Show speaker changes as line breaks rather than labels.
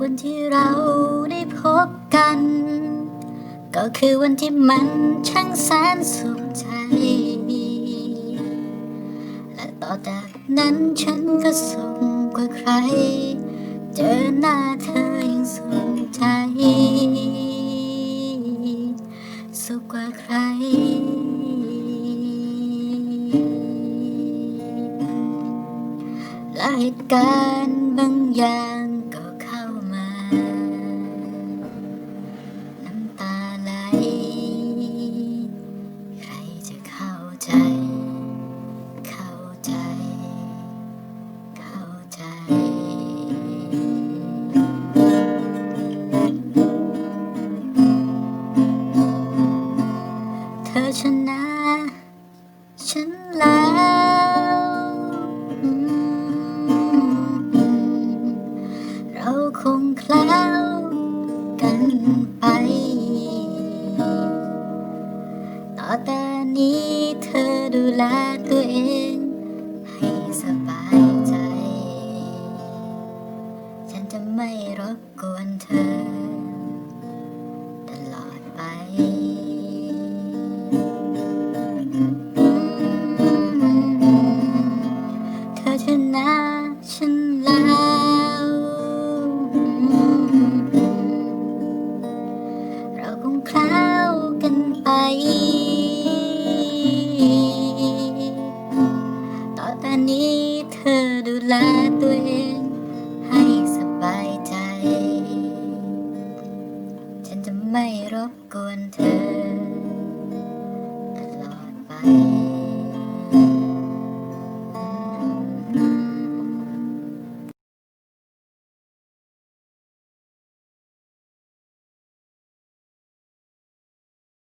วันที่เราได้พบกัน ก็คือวันที่มันช่างแสนสุขใจ และต่อจากนั้นฉันก็สุขกว่าใคร เจอหน้าเธอยังสุขใจ สุขกว่าใครและเหตุการณ์บางอย่าง ธอชนะ ฉันแล้วเราคงแคล้วกันไปต่อแต่นี้เธอดูแลตัวเอง ให้สบายใจ ฉันจะไม่รบกวนเธอ ไม่รบกวนเธอ ตลอดไป